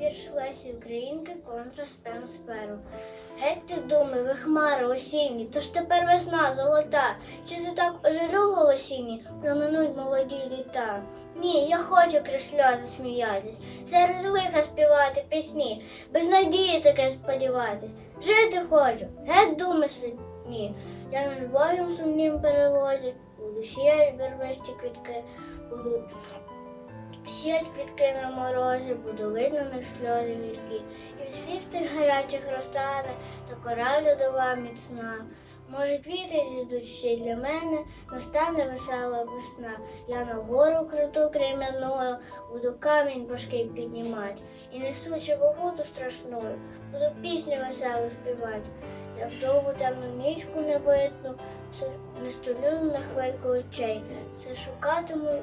Вірш Лесі Українки контра спем сперу. Геть ти думи, ви хмари осінні, то ж тепер весна золота. Чи ти так ожелю голосінні, проминуть молоді літа? Ні, я хочу крізь сміятись, серед лиха співати пісні, без надії таке сподіватись. Жити хочу, геть думи сидні. Я над Богом сумнім перелозі, буду сіять вербесті квітки, буду Сіять квітки на морозі, буду лить на них сльози гіркі, і від сліз тих гарячих розтане, то кора льодова міцна. Може, квіти зійдуть ще й для мене, настане весела весна. Я на гору круту крем'яною, буду камінь важкий піднімати, і несучи вогуту страшною, буду пісню веселу співати. Я в темну нічку не видну, не стулю на хвильку очей, все шукатиму